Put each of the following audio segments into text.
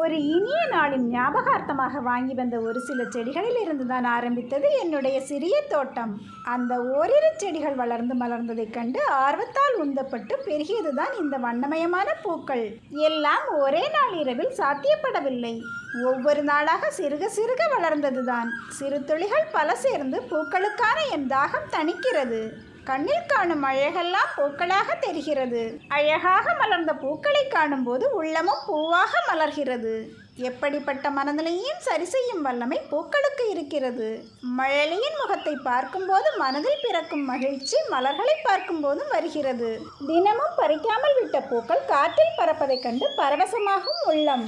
ஒரு இனிய நாளின் ஞாபகார்த்தமாக வாங்கி வந்த ஒரு சில செடிகளில் இருந்து தான் ஆரம்பித்தது என்னுடைய சிறிய தோட்டம். அந்த ஓரிரு செடிகள் வளர்ந்து மலர்ந்ததைக் கண்டு ஆர்வத்தால் உந்தப்பட்டு பெருகியது தான் இந்த வண்ணமயமான பூக்கள். எல்லாம் ஒரே நாள் இரவில் சாத்தியப்படவில்லை. ஒவ்வொரு நாளாக சிறுக சிறுக வளர்ந்ததுதான். சிறு துளிகள் பல சேர்ந்து பூக்களுக்கான என் தாகம் தணிக்கிறது. கண்ணில் காணும் அழகெல்லாம் பூக்களாக தெரிகிறது. அழகாக மலர்ந்த பூக்களை காணும்போது உள்ளமும் பூவாக மலர்கிறது. எப்படிப்பட்ட மனநிலையும் சரி செய்யும் வல்லமை பூக்களுக்கு இருக்கிறது. மழலையின் முகத்தை பார்க்கும்போது மனதில் பிறக்கும் மகிழ்ச்சி மலர்களை பார்க்கும்போதும் வருகிறது. தினமும் பறிக்காமல் விட்ட பூக்கள் காற்றில் பறப்பதைக் கண்டு பரவசமாகும் உள்ளம்.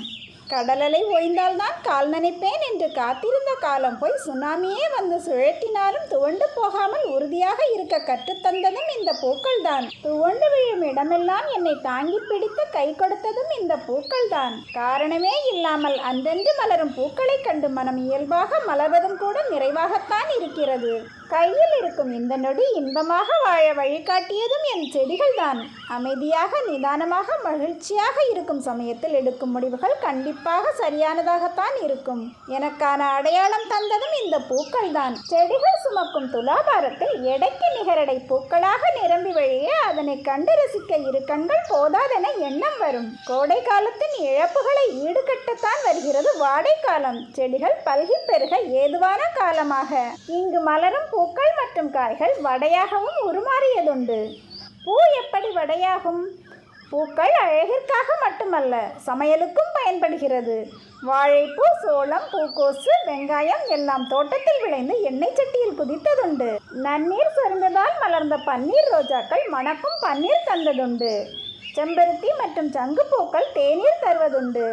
கடலலை ஓய்ந்தால்தான் கால் நினைப்பேன் என்று காத்திருந்த காலம் போய் சுனாமியே வந்து சுழற்றினாலும் துவண்டு போகாமல் உறுதியாக இருக்க கற்றுத்தந்ததும் இந்த பூக்கள்தான். துவண்டு விழும் இடமெல்லாம் என்னை தாங்கி பிடித்து கை கொடுத்ததும் இந்த பூக்கள்தான். காரணமே இல்லாமல் அந்தந்து மலரும் பூக்களை கண்டு மனம் இயல்பாக மலர்வதும் கூட நிறைவாகத்தான் இருக்கிறது. கையில் இருக்கும் இந்த நொடி இன்பமாக வாழ வழிகாட்டியதும் என் செடிகள்தான். அமைதியாக நிதானமாக மகிழ்ச்சியாக இருக்கும் சமயத்தில் எடுக்கும் முடிவுகள் கண்டிப்பாக சரியானதாகத்தான் இருக்கும். எனக்கான அடையாளம் தந்ததும் இந்த பூக்கள்தான். செடிகள் சுமக்கும் துலாபாரத்தில் எடைக்கு நிகரடை பூக்களாக நிரம்பி அவனை கண்டு ரசிக்க இரு கண்கள் போதாதென எண்ணம் வரும். கோடை காலத்தின் இழப்புகளை ஈடுகட்டத்தான் வருகிறது வாடை காலம் செடிகள் பல்கி பெருக ஏதுவான காலமாக. இங்கு மலரும் பூக்கள் மற்றும் காய்கள் வடையாகவும் உருமாறியதுண்டு. பூ எப்படி வடையாகும்? பூக்கள் அழகிற்காக மட்டுமல்ல சமையலுக்கும் பயன்படுகிறது. வாழைப்பூ சோளம் பூக்கோசு வெங்காயம் எல்லாம் தோட்டத்தில் விளைந்து எண்ணெய் சட்டியில் குதித்ததுண்டு. நன்னீர் சொரிந்ததால் மலர்ந்த பன்னீர் ரோஜாக்கள் மணக்கும் பன்னீர் தந்ததுண்டு. செம்பருத்தி மற்றும் சங்குப்பூக்கள் தேநீர் தருவதுண்டு.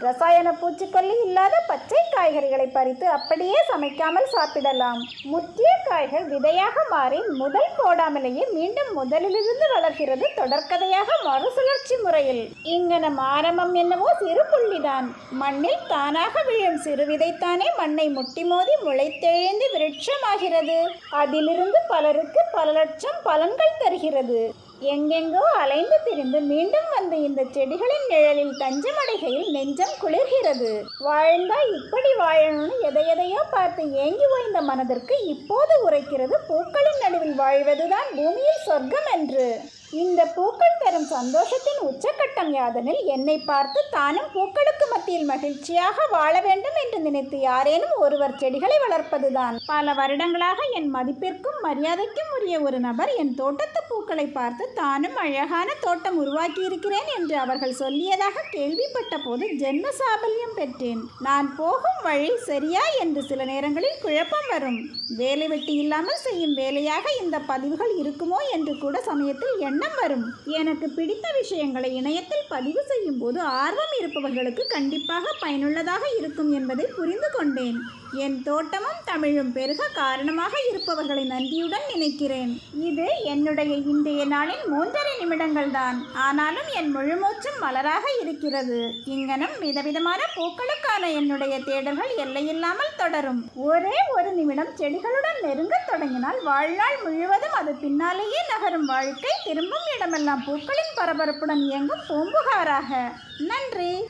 ரசாயன பூச்சிக்கொல்லி இல்லாத பச்சை காய்கறிகளை பறித்து அப்படியே சமைக்காமல் சாப்பிடலாம். முற்றிய காய்கள் விதையாக மாறி முதல் போடாமலேயே மீண்டும் முதலிலிருந்து வளர்கிறது தொடர்கதையாக மறுசுழற்சி முறையில். இங்கனம் ஆரம்பம் என்னவோ சிறு புள்ளிதான். மண்ணில் தானாக விழும் சிறு விதைத்தானே மண்ணை முட்டி மோதி முளைத்தெழுந்து விருட்சமாகிறது. அதிலிருந்து பலருக்கு பல லட்சம் பலன்கள் தருகிறது. எங்கெங்கோ அலைந்து திரிந்து மீண்டும் வந்து இந்த செடிகளின் நிழலில் தஞ்சமடைகையில் நெஞ்சம் குளிர்கிறது. வாழ்ந்தா இப்படி வாழணும்னு எதையெதையோ பார்த்து ஏங்கி ஓய்ந்த மனதிற்கு இப்போது உரைக்கிறது பூக்களின் நடுவில் வாழ்வதுதான் பூமியில் சொர்க்கம் என்று இந்த பூக்கள் தரும் சந்தோஷத்தின் உச்சக்கட்டம் யாதெனில் என்னை பார்த்து தானும் பூக்களுக்கு மத்தியில் மகிழ்ச்சியாக வாழ வேண்டும் என்று நினைத்து யாரேனும் ஒருவர் செடிகளை வளர்ப்பதுதான். பல வருடங்களாக என் மதிப்பிற்கும் மரியாதைக்கும் உரிய ஒரு நபர் என் தோட்டத்து பூக்களை பார்த்து தானும் அழகான தோட்டம் உருவாக்கியிருக்கிறேன் என்று அவர்கள் சொல்லியதாக கேள்விப்பட்ட போது ஜென்ம சாபல்யம் பெற்றேன். நான் போகும் வழி சரியா என்று சில நேரங்களில் குழப்பம் வரும். வேலை வெட்டி இல்லாமல் செய்யும் வேலையாக இந்த பதிவுகள் இருக்குமோ என்று கூட சமயத்தில் எண்ணம் வரும். எனக்கு பிடித்த விஷயங்களை இணையத்தில் பதிவு செய்யும் போது ஆர்வம் இருப்பவர்களுக்கு கண்டிப்பாக பயனுள்ளதாக இருக்கும் என்பதை புரிந்து கொண்டேன். என் தோட்டமும் தமிழும் பெருக காரணமாக இருப்பவர்களை நன்றியுடன் நினைக்கிறேன். இது என்னுடைய இன்றைய நாளின் மூன்றரை நிமிடங்கள் தான் ஆனாலும் என் முழுமூச்சும் மலராக இருக்கிறது. இங்கனம் விதவிதமான பூக்களுக்கான என்னுடைய தேடல்கள் எல்லையில்லாமல் தொடரும். ஒரே ஒரு நிமிடம் செடிகளுடன் நெருங்கத் தொடங்கினால் வாழ்நாள் முழுவதும் அது பின்னாலேயே நகரும் வாழ்க்கை திரும்ப திரும்பும் இடமெல்லாம் பூக்களின் பரபரப்புடன் இயங்கும் பூம்புகாராக. நன்றி.